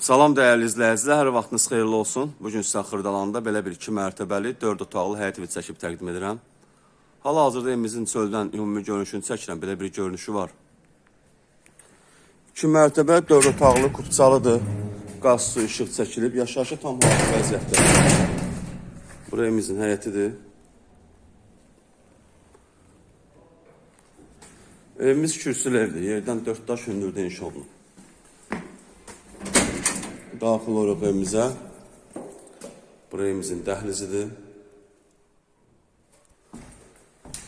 Salam dəyərli izləyicilər, hər vaxtınız xeyirli olsun. Bu gün sizə Xırdalanda belə bir 2 mərtəbəli 4 otaqlı həyət evi çəkib təqdim edirəm. Hal-hazırda evimizin çöldən ümumi görünüşünü çəkirəm. Belə bir görünüşü var. 2 mərtəbə 4 otaqlı kupçalıdır. Qaz, su, işıq çəkilib, yaşayışı tam hazır vəziyyətdə. Bura evimizin həyətidir. Evimiz kürsülü evdir. Yerdən 4 daş hündürdə inşa. Daxil oluruq evimizə. Bura evimizin dəhlizidir.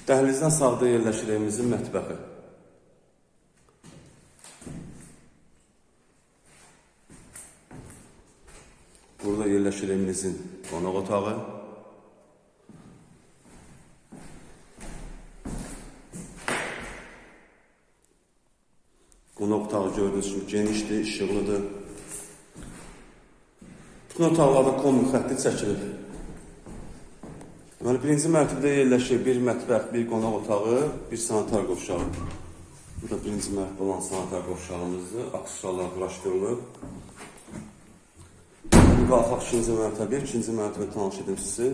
Dəhlizdən sağda yerləşir evimizin mətbəxi. Burada yerləşir evimizin qonaq otağı. Qonaq otağı gördüyünüz kimi genişdir, işıqlıdır. Bütün otaqlarda kombi xətti çəkilir. Deməli, birinci mərtəbədə yerləşir bir mətbəx, bir qonaq otağı, bir sanitar qovşağı. Bu da birinci mərtəbə olan sanitar qovşağımızdır. Aksesuarlar quraşdırılıb. Bir qalxaq ikinci mərtəbə, ikinci mərtəbə tanış edim sizi.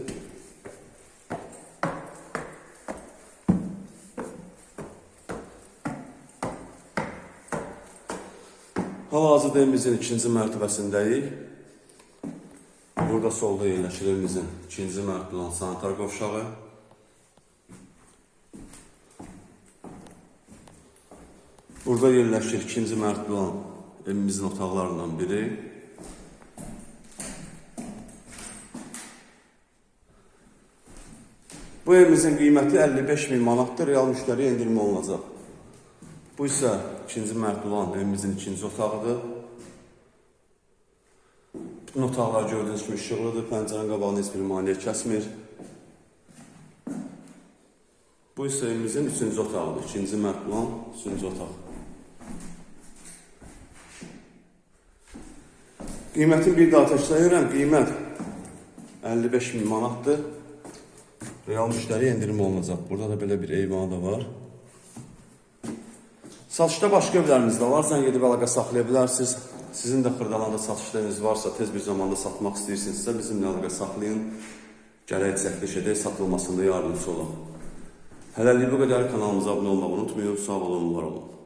Hal-hazırda ikinci mərtəbəsindəyik. Burada solda yerləşir evimizin ikinci mərtəbə olan sanitar qovşağı. Burada yerləşir ikinci mərtəbə olan evimizin otaqlarından biri. Bu evimizin qiyməti 55 min manatdır, real müştəriyə endirmə olunacaq. Bu isə ikinci mərtəbə olan evimizin ikinci otağıdır. Bütün otaqlar gördüyünüz kimi işıqlıdır, pəncərənin qabağını heç bir maneə kəsmir. Bu isə evimizin üçüncü otağıdır, ikinci mərtəbə olan üçüncü otaq. Qiymətin bir daha təkrarlayıram, qiymət 55 min manatdır. Real müştəri endirim olunacaq. Burada da belə bir eyvanı da var. Satışda başqa evlərimiz də var. Zəng edib əlaqə saxlaya bilərsiniz. Sizin də Xırdalanda satışda eviniz varsa, tez bir zamanda satmaq istəyirsinizsə, bizimlə əlaqə saxlayın. Gələk çəkiliş edək, satılmasında yardımcı olaq. Hələlik bu qədər kanalımıza abunə olmağı unutmayın. Sağ olun, var olun.